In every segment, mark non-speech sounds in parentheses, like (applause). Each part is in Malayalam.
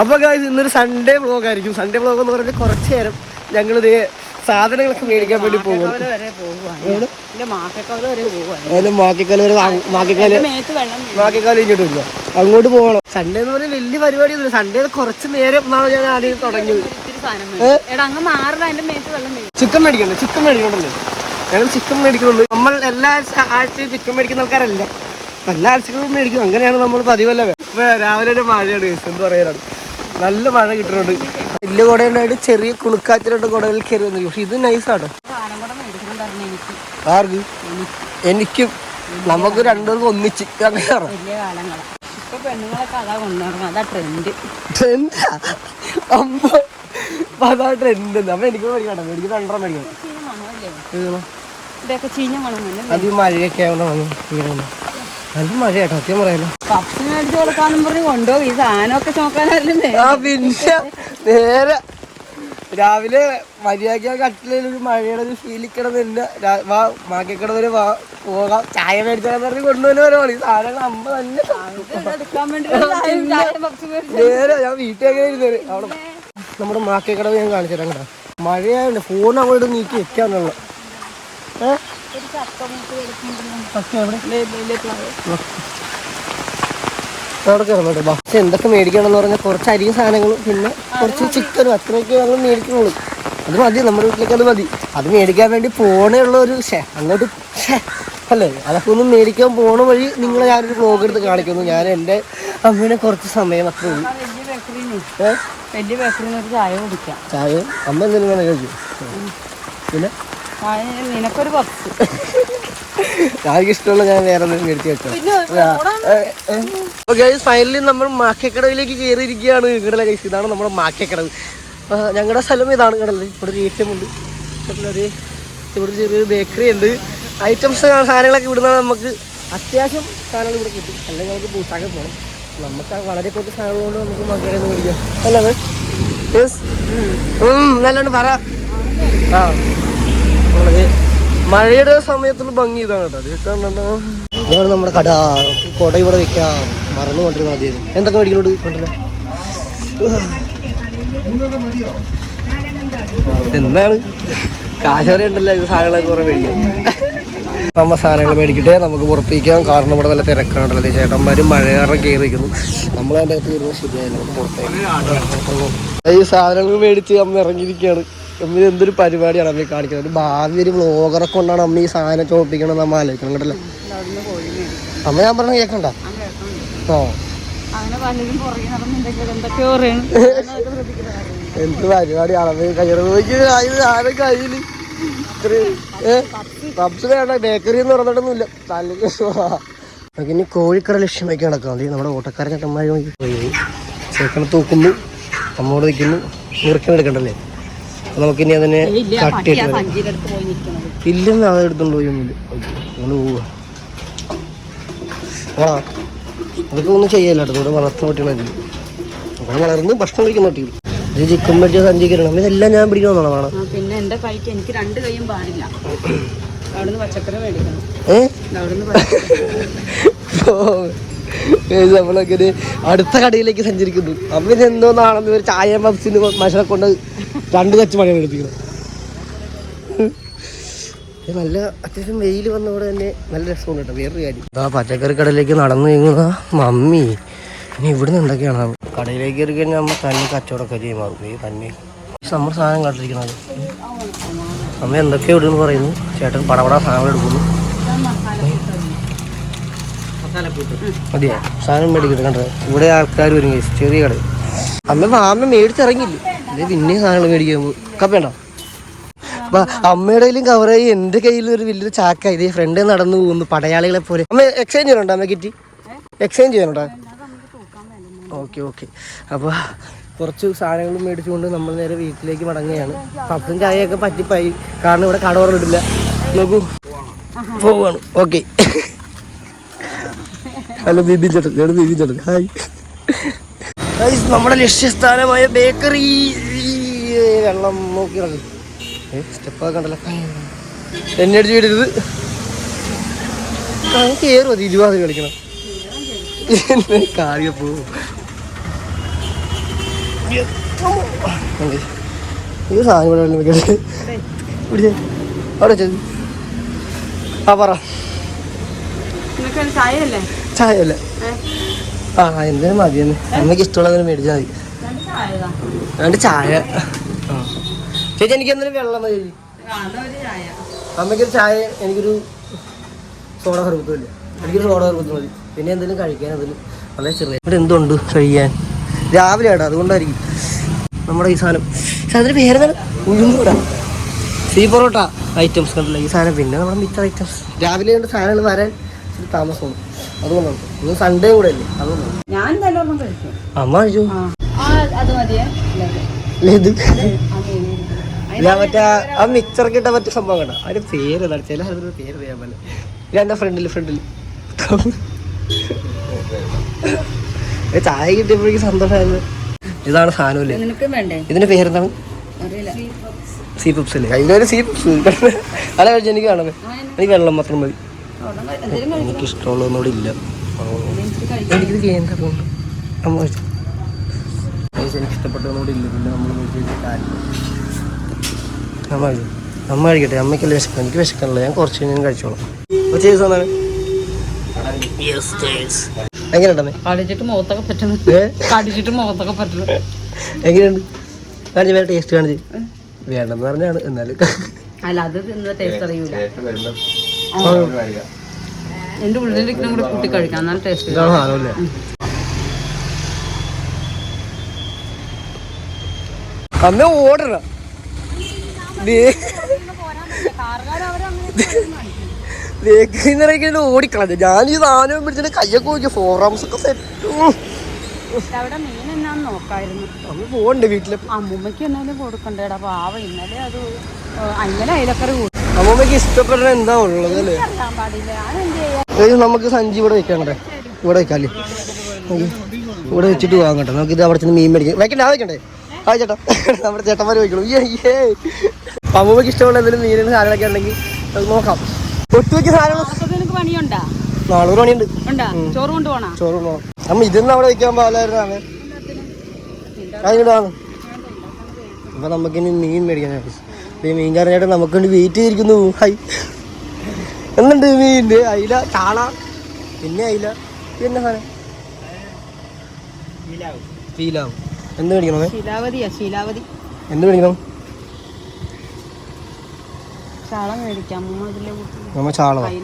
അപ്പൊ ഗായ്സ് ഇന്നൊരു സൺഡേ വ്ളോഗ് ആയിരിക്കും. സൺഡേ വ്ളോഗ് എന്ന് പറഞ്ഞാൽ കുറച്ച് നേരം ഞങ്ങൾ ഇത് സാധനങ്ങളൊക്കെ മേടിക്കാൻ വേണ്ടി പോകും. മാക്കിക്കാൽ വരെ മാക്കിക്കാൽ മാക്കിക്കാൽ ഇങ്ങോട്ട് ഇല്ല അങ്ങോട്ട് പോകണം. സൺഡേ എന്ന് പറഞ്ഞാൽ വലിയ പരിപാടിയൊന്നുമില്ല. സൺഡേ കുറച്ച് നേരം എന്നാണ് ഞാൻ ആദ്യം തുടങ്ങിയത്. ചിക്കൻ മേടിക്കണ്ടേ. ചിക്കൻ മേടിക്കണ്ടല്ലോ. ഞങ്ങൾ ചിക്കൻ മേടിക്കുന്നുണ്ട്. നമ്മൾ എല്ലാ ആഴ്ച- ആഴ്ചയും ചിക്കൻ മേടിക്കുന്ന ആൾക്കാരല്ല. എല്ലാ ആഴ്ചകളും മേടിക്കും. അങ്ങനെയാണ് നമ്മൾ പതിവല്ല രാവിലെ ഒരു മഴയാണ്. എന്ത് പറയാനാണ്? നല്ല മഴ കിട്ടുന്നുണ്ട്. വലിയ കുടയുണ്ടായിട്ട് ചെറിയ കുണുക്കാറ്റിലോട്ട് കുടയിൽ കയറി വന്നു പക്ഷെ ഇത് നൈസാണ് കൂടെ ആർക്ക്? എനിക്കും. നമുക്ക് രണ്ടുപേർക്കും ഒന്നിച്ച്. അങ്ങനെ ട്രെൻഡ് അതാ ട്രെൻഡ് അപ്പൊ എനിക്ക് എനിക്ക് രണ്ടര മേടിക്കണം മഴയൊക്കെ ആവണം ഇങ്ങനെ നല്ല മഴയാട്ടോ സത്യം പറയാലോ. പപ്സ് മേടിച്ചു കൊടുക്കാന്നും പറഞ്ഞ് കൊണ്ടുപോകും. ഈ സാധനമൊക്കെ നോക്കാനല്ലേ ആ പിന്നെ നേരെ രാവിലെ മര്യാദ കട്ടിലൊരു മഴയുടെ ഒരു കിടന്നില്ല വാ മാക്കിക്കട വരെ വാ പോകാം. ചായ മേടിച്ചാന്ന് പറഞ്ഞ് കൊണ്ടുവരുന്ന വരെ ഈ സാധനങ്ങൾ അമ്മ തന്നെ നേരെ ഞാൻ വീട്ടിൽ അങ്ങനെ ഇരുന്നത്? അവിടെ നമ്മുടെ മാക്കിക്കടവ് ഞാൻ കാണിച്ചു തരാം കേട്ടോ. മഴയായോണ്ട് ഫോൺ അങ്ങോട്ട് നീക്കി വെക്കാന്നുള്ള ഏഹ് അവിടെ. ബസ് എന്തൊക്കെ മേടിക്കണം എന്ന് പറഞ്ഞാൽ കുറച്ച് അരിയും സാധനങ്ങളും പിന്നെ കുറച്ച് ചിക്കനും അത്രയൊക്കെ ഞങ്ങൾ മേടിക്കുന്നുള്ളൂ. അത് മതി നമ്മുടെ വീട്ടിലേക്ക് അത് മതി. അത് മേടിക്കാൻ വേണ്ടി പോണേ ഉള്ള ഒരു ഷേ അങ്ങോട്ട് ഷേ അല്ലേ? അതൊക്കെ ഒന്ന് മേടിക്കാൻ പോണ വഴി നിങ്ങൾ ഞാനൊരു ബ്ലോഗ് എടുത്ത് കാണിക്കുന്നു. ഞാൻ എന്റെ അമ്മേനെ കുറച്ച് സമയം അത്രേ ഉള്ളൂ. വലിയ ബേക്കറിന്ന് ചായ കുടിക്കാം. ചായ? അമ്മ എന്തെങ്കിലും കഴിക്കും? പിന്നെ? നിനക്കൊരു പപ്സ് എനിക്ക് ഇഷ്ടമുള്ള ഞാൻ വേറെ എന്തെങ്കിലും മേടിച്ച് ഫൈനലി നമ്മൾ മാക്കക്കടവിലേക്ക് കയറിയിരിക്കുകയാണ് കടല ഗൈസ് ഇതാണ് നമ്മുടെ മാക്കക്കടവ് ഞങ്ങളുടെ സ്ഥലം ഇതാണ് കടൽ ഇവിടെ ഒരു എ ടി എം ഉണ്ട് ഒരു ഇവിടെ ചെറിയൊരു ബേക്കറി ഉണ്ട് ഐറ്റംസ് സാധനങ്ങളൊക്കെ ഇവിടുന്ന് നമുക്ക് അത്യാവശ്യം സാധനങ്ങൾ ഇവിടെ കിട്ടും അല്ലെങ്കിൽ നമുക്ക് പൂട്ടാക്കെ പോകണം നമുക്ക് വളരെ കുറച്ച് സാധനങ്ങൾ കൊണ്ട് നമുക്ക് മക്കളെ മേടിക്കാം അല്ലേ യെസ് നല്ലോണ്ട് പറ ആ ഉള്ളത് മഴയുടെ സമയത്തുള്ള ഭംഗി ഇതാണ് കേട്ടോ. അത് കണ്ടോ ഇതാണ് നമ്മുടെ കട. കൊട ഇവിടെ വെക്കാം. മറന്നു കൊണ്ടിരുന്ന മതിയായിരുന്നു എന്തൊക്കെ മേടിക്കലോട് കൊണ്ടില്ല എന്താണ്? കാശവരെ ഉണ്ടല്ലോ ഇത് സാധനങ്ങളൊക്കെ കുറേ മേടിക്കാം നമ്മ സാധനങ്ങൾ മേടിക്കട്ടെ. നമുക്ക് പുറത്തേക്കാം കാരണം ഇവിടെ നല്ല തിരക്കാണല്ലോ. ചേട്ടന്മാരും മഴയാറം കയറി നിൽക്കുന്നു. നമ്മളെ അതിന്റെ അകത്ത് വരുന്നത് ശരിയായില്ല പുറത്തേക്ക്. ഈ സാധനങ്ങൾ മേടിച്ച് അമ്മ ഇറങ്ങിയിരിക്കുകയാണ്. അമ്മ എന്തൊരു പരിപാടിയാണ് അമ്മ കാണിക്കുന്നത്? ഒരു ഭാവി ഒരു വ്ളോഗറെ കൊണ്ടാണ് അമ്മ ഈ സാധനം ചോപ്പിക്കണം നമ്മൾ ആലോചിക്കണം കേട്ടല്ലേ അമ്മ ഞാൻ പറഞ്ഞ കേൾക്കണ്ട ഓ. എന്ത് പരിപാടിയാണ്? അമ്മ കയറി നോക്കി ആരും കയ്യിൽ പബ്സ് വേണ്ട ബേക്കറി എന്ന് പറഞ്ഞിട്ടൊന്നുമില്ല. തലക്ക് നമുക്ക് ഇനി കോഴിക്കട ലക്ഷ്യമാക്കി നടക്കാം. മതി നമ്മുടെ ഓട്ടക്കാരൻ ചേട്ടന്മാർ പോയി ചേക്കണ തൂക്കുന്നു നമ്മോട് നിൽക്കുന്നു. എടുക്കണ്ടല്ലേ? നമുക്കിനി അതിനെ കട്ടിയിട്ട് ഇല്ലെന്ന് അത് എടുത്തോണ്ട് പോയി അങ്ങനെ പോവുക. ആ അതൊക്കെ ഒന്നും ചെയ്യല്ല കേട്ടോ. ഇവിടെ വളർത്തുന്ന പട്ടികളാണ് അവിടെ വളർന്ന് ഭക്ഷണം കഴിക്കുന്ന പറ്റിയില്ല ഇത് ചിക്കൻ മേടിച്ച സഞ്ചി ഇതെല്ലാം ഞാൻ പിടിക്കണമെന്നാണ് പിന്നെ എന്റെ കൈക്ക് എനിക്ക് രണ്ട് കൈയും പാടില്ല. അവിടുന്ന് പച്ചക്കറി മേടിക്കണം. നമ്മളങ്ങനെ അടുത്ത കടയിലേക്ക് സഞ്ചരിക്കുന്നു. അമ്മ എന്തോന്നാണെന്ന് ഒരു ചായ പബ്സിന് മനുഷ്യനെ കൊണ്ട് രണ്ട് കച്ച് പണിയാണ് എടുപ്പിക്കുന്നത് നല്ല അത്യാവശ്യം വെയിൽ വന്നവിടെ തന്നെ നല്ല രസമുണ്ട് കേട്ടോ വേറൊരു കാര്യം. ആ പച്ചക്കറി കടയിലേക്ക് നടന്നു നീങ്ങുന്ന മമ്മി. ഇനി ഇവിടുന്ന് എന്തൊക്കെയാണ്? കടയിലേക്ക് കയറി കഴിഞ്ഞാൽ നമ്മൾ തന്നെ കച്ചവടക്കാരിയായി മാറും. ഈ തന്നെ നമ്മൾ സാധനം കണ്ടിരിക്കുന്നത് അമ്മ എന്തൊക്കെയോ ഇവിടുന്ന് പറയുന്നു? ചേട്ടൻ പടപട സാധനങ്ങൾ എടുക്കുന്നു. മതിയാ? സാധനം മേടിക്കട്ടെ കണ്ടത് ഇവിടെ ആൾക്കാർ വരും. ചെറിയ കട അമ്മ അമ്മ മേടിച്ചിറങ്ങില്ല പിന്നെ സാധനങ്ങൾ മേടിക്കാൻ പോകും. കപ്പേണ്ട അപ്പൊ അമ്മയുടെ കയ്യിലും കവറായി എന്റെ കയ്യിൽ ഒരു വലിയൊരു ചാക്ക. ഇതേ ഫ്രണ്ട് നടന്നു പോകുന്നു പടയാളികളെ പോലെ. അമ്മ എക്സ്ചേഞ്ച് ചെയ്യണോ അമ്മ കിറ്റി എക്സ്ചേഞ്ച് ചെയ്യണോ ഓക്കെ ഓക്കെ അപ്പോൾ കുറച്ച് സാധനങ്ങൾ മേടിച്ചുകൊണ്ട് നമ്മൾ നേരെ വീട്ടിലേക്ക് മടങ്ങുകയാണ്. പപ്പും ചായയൊക്കെ പറ്റിപ്പായി. കാരണം ഇവിടെ കട തുറന്നിട്ടില്ല നോക്കൂ. പോവാണ്. ഓക്കെ (laughs) ഹലോ ബിബി ചേട്ടൻ. ബിബി ചേട്ടൻ. ഹായ് ഗൈസ് നമ്മുടെ ലക്ഷ്യസ്ഥാനമായ ബേക്കറി വെള്ളം നോക്കി സ്റ്റെപ്പ് സ്റ്റെപ്പൊക്കെ കണ്ടല്ലോ. എന്നെ അടിച്ച് വിടരുത് കയറുമോ ഇരുപത് കളിക്കണം. കാറിയ പോവും. ഈ സാധനം ഇവിടെ വെള്ളം വെക്കട്ടെ. പിടിച്ചേ. അവിടെ വെച്ചത് ആ പറ. ചായ അല്ലേ ചായ അല്ല ആ എന്തിനും മതിയെന്ന്. അമ്മയ്ക്ക് ഇഷ്ടമുള്ളതിന് മേടിച്ചാൽ മതി. രണ്ട് ചായ ചേച്ചി എനിക്ക് എന്തെങ്കിലും വെള്ളം മതി അമ്മയ്ക്കൊരു ചായ എനിക്കൊരു സോഡ സർബത്തും ഇല്ല എനിക്കൊരു സോഡ സർബത്ത് മതി. പിന്നെ എന്തെങ്കിലും കഴിക്കാൻ അതിൽ വളരെ ചെറിയ ഇവിടെ എന്തുണ്ട് കഴിക്കാൻ? രാവിലെ ആടാ അതുകൊണ്ടായിരിക്കും. നമ്മുടെ ഈ സാധനം. സാധനത്തിന് പേരെന്താണ് ഉഴുന്നൂടാ സീ പൊറോട്ട ഐറ്റംസ് കണ്ടില്ല? ഈ സാധനം പിന്നെ നമ്മുടെ മിച്ച ഐറ്റംസ്. രാവിലെ കൊണ്ട് സാധനങ്ങൾ വരാൻ ഇച്ചിരി താമസമാണ് അതുകൊണ്ടാണ്. ഇന്ന് സൺഡേ കൂടെ അല്ലേ? അതുകൊണ്ടാണ്. ഞാൻ നല്ലോണം കഴിക്കും അമ്മ കഴിച്ചു? അത് മതിയേ ഞാൻ മറ്റേ ആ- മിക്സർ കിട്ടാൻ പറ്റിയ സംഭവം കണ്ട? അതിന്റെ പേര് എന്താണ്? ചില പേര് അറിയാൻ പറ്റില്ല എന്റെ ഫ്രണ്ടിൽ ഫ്രണ്ടിൽ ചായ കിട്ടിയപ്പോഴേക്കും സന്തോഷമായിരുന്നു ഇതാണ് സാധനമില്ലേ ഇതിന്റെ പേരെന്താണ്? സീ പപ്സ് അല്ലേ അതിലൊരു സീ പപ്സ് അല്ല എനിക്ക് കാണുന്നത് എനിക്ക് വെള്ളം മാത്രം മതി. അവിടെ കഴി- എന്തേലും കഴി- എനിക്ക് ഇഷ്ടമുള്ളതൊന്നും ഇവിടെ ഇല്ല എനിക്ക് കഴിക്കാം. എനിക്കിത് ചെയ്യാൻ അമ്മ എനിക്ക് ഇഷ്ടപ്പെട്ടതൊന്നും ഇവിടെ ഇല്ല പിന്നെ നമ്മൾ അമ്മ കഴിക്കട്ടെ. അമ്മയ്ക്കല്ലേ വിശക്കണം എനിക്ക് വിശക്കണല്ലോ. ഞാൻ കുറച്ച് കഴിഞ്ഞാൽ കഴിച്ചോളാം. വന്നാണ് എങ്ങനെയുണ്ടമ്മേ കടിച്ചിട്ട് മുഖത്തൊക്കെ പറ്റുന്നു. ഏ? കടിച്ചിട്ട് മുഖത്തൊക്കെ പറ്റുന്നു. എങ്ങനെയുണ്ട്? കാണിച്ച് വേറെ ടേസ്റ്റ് കാണിച്ച്. പറഞ്ഞാണ്. എന്നാലും അല്ല അത് ടേസ്റ്റ് അറിയൂല. എന്റെ ഉള്ളിലേക്കും കൂടെ കൂട്ടി കഴിക്കാം. നല്ല ടേസ്റ്റ് അന്ന് ഓടണ ബേക്കറിന്ന് ഓടിക്കളഞ്ഞു. ഞാൻ ഈ സാധനം പിടിച്ചിട്ട് കയ്യൊക്കെ നോക്കി. ഫോർ ആംസ് ഒക്കെ സെറ്റ് പോകണ്ട് വീട്ടിൽ. അമ്മൂമ്മയ്ക്ക് എന്നാലും കൊടുക്കണ്ടേടാ. പാവ ഇന്നലെ അത് അങ്ങനെ അയലക്കറി അമ്മമ്മക്ക് ഇഷ്ടപ്പെടുന്ന എന്താ ഉള്ളത് അല്ലേ? നമുക്ക് സഞ്ചി ഇവിടെ വെക്കാണ്ടേ ഇവിടെ വെക്കാല്ലേ ഇവിടെ വെച്ചിട്ട് പോകാൻ കേട്ടോ. നമുക്ക് ഇത് അവിടെ ചെന്ന് മീൻ മേടിക്കാം. വെക്കണ്ടേ ആ വെക്കണ്ടേ? ആ ചേട്ടാ നമ്മുടെ ചേട്ടന്മാർ വെക്കണം. ഏ ഇഷ്ടമുള്ള എന്തെങ്കിലും മീനിന് സാധനങ്ങളൊക്കെ ഉണ്ടെങ്കിൽ അത് നോക്കാം. ഒട്ടുമിക്ക സാധനങ്ങൾ പണിയുണ്ടോ? പണിയുണ്ടാ. നാളൂറ് മണിയുണ്ട് ചോറ് കൊണ്ടുപോകണം ചോറ് അമ്മ ഇതൊന്നും അവിടെ വെക്കാൻ പാലായിരുന്നാണ് അതിങ്ങോട്ടാണ് അപ്പൊ നമുക്കിനി മീൻ മേടിക്കാൻ ചേട്ടൻ നമുക്ക് വേണ്ടി വെയിറ്റ് ചെയ്തിരിക്കുന്നു. ഹൈ. എന്നുണ്ട് മീൻ അയില ചാള പിന്നെ അയില പിന്നെ സാധനം. എന്ത് മേടിക്കണമേ? ശീലാവതിയാ ശീലാവതി. എന്ത് മേടിക്കണം? ചാള മേടിക്കാം. നമ്മ ചാള മേടിക്കാം.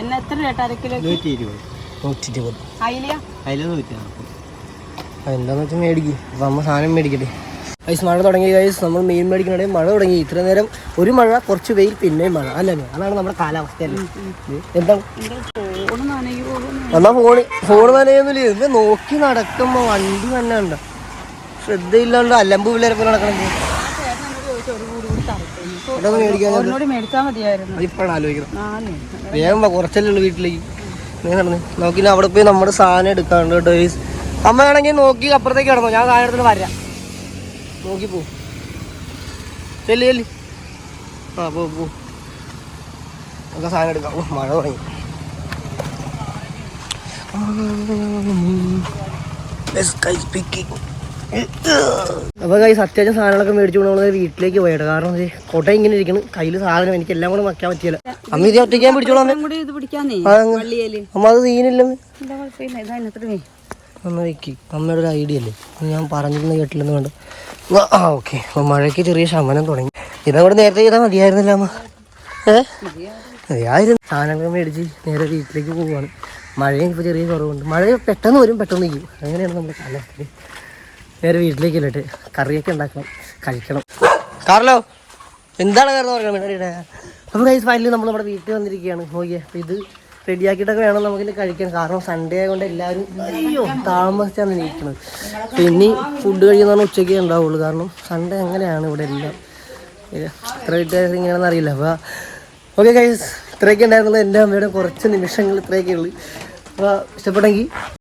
എന്നെ എത്ര ചേട്ടാ അര കിലോ നൂറ്റി ഇരുപത് നൂറ്റി ഇരുപത് അയിലയാ എന്താന്ന് വെച്ചാൽ മേടിക്കും. അപ്പം നമ്മ സാധനം മേടിക്കട്ടെ. ഐസ് മഴ തുടങ്ങി ഗൈസ് നമ്മൾ മീൻ മേടിക്കണേ മഴ തുടങ്ങി. ഇത്ര നേരം ഒരു മഴ കുറച്ച് വെയിൽ പിന്നെയും മഴ. അല്ലേ? അതാണ് നമ്മുടെ കാലാവസ്ഥ അല്ലേ? എന്റെ ഫോണ് എന്നാ ഫോണ് ഫോണ് നനയൊന്നുമില്ല. ഇത് നോക്കി നടക്കുമ്പോ വണ്ടി തന്നെ ഉണ്ട്. ശ്രദ്ധയില്ലാണ്ട് അലമ്പ് പിള്ളേരെ നടക്കണം ആലോചിക്കണം നാല് വേഗം കുറച്ചല്ലേ ഉള്ളു വീട്ടിലേക്ക്. നടന്ന്. നോക്കി അവിടെ പോയി നമ്മുടെ സാധനം എടുക്കാണ്ട് കേട്ടോ അമ്മയാണെങ്കിൽ നോക്കി അപ്പുറത്തേക്ക് കിടന്നു. ഞാൻ കാര്യത്തിൽ വരാം. നോക്കി പോ. ചെല്ലി ചെല്ലി. ആ പോ പോ. നമുക്ക് സാധനം എടുക്കാം. മഴ തുടങ്ങി. അപ്പൊ കൈ അത്യാവശ്യം സാധനങ്ങളൊക്കെ മേടിച്ചു കൊണ്ട് നമ്മൾ വീട്ടിലേക്ക് പോയിട്ട്. കാരണം കൊട്ട ഇങ്ങനെ ഇരിക്കുന്നു കയ്യിൽ സാധനം എനിക്ക് എല്ലാം കൂടെ വെക്കാൻ പറ്റിയില്ല. അമ്മ ഇത് ഒറ്റയ്ക്കാൻ പിടിച്ചോളാം അമ്മ അത് സീനില്ലെന്ന്. അമ്മ വെക്കി. അമ്മയുടെ ഒരു ഐഡിയ അല്ലേ? ഞാൻ പറഞ്ഞിരുന്ന കേട്ടില്ലെന്ന് വേണ്ട ആ ഓക്കെ. അപ്പം മഴയ്ക്ക് ചെറിയ ശമനം തുടങ്ങി. ഇതവിടെ നേരത്തെ ചെയ്താൽ മതിയായിരുന്നില്ല അമ്മ. ഏ? മതിയായിരുന്നു. സാധനങ്ങൾ മേടിച്ച് നേരെ വീട്ടിലേക്ക് പോവുകയാണ്. മഴയും ഇപ്പോൾ ചെറിയ കുറവുണ്ട്. മഴ പെട്ടെന്ന് വരും പെട്ടെന്ന് ചെയ്യും അങ്ങനെയാണ് നമ്മുടെ കാലാവസ്ഥ. നേരെ വീട്ടിലേക്ക് ഇല്ലട്ട് കറിയൊക്കെ ഉണ്ടാക്കണം. കഴിക്കണം. കാർലോ എന്താണ് കാരണം പറയണം അപ്പോൾ ഫൈനലി നമ്മൾ നമ്മുടെ വീട്ടിൽ വന്നിരിക്കുകയാണ്. നോക്കിയേ അപ്പോൾ ഇത് റെഡിയാക്കിയിട്ടൊക്കെ വേണം നമുക്കിത് കഴിക്കാൻ. കാരണം സൺഡേ ആയതുകൊണ്ട് എല്ലാവരും അയ്യോ താമസിച്ചാണ് ഇരിക്കുന്നത്. പിന്നെ ഫുഡ് കഴിക്കുന്ന ഉച്ചയ്ക്ക് ഉണ്ടാവുള്ളൂ. കാരണം സൺഡേ അങ്ങനെയാണ് ഇവിടെ എല്ലാം. എത്ര വ്യത്യാസം ഇങ്ങനെയാണെന്ന് അറിയില്ല. അപ്പോൾ ഓക്കെ കൈസ് ഇത്രയൊക്കെ ഉണ്ടായിരുന്നുള്ളൂ എന്റെ അമ്മയുടെ കുറച്ച് നിമിഷങ്ങൾ ഇത്രയൊക്കെ ഉള്ളൂ അപ്പോൾ ഇഷ്ടപ്പെട്ടെങ്കിൽ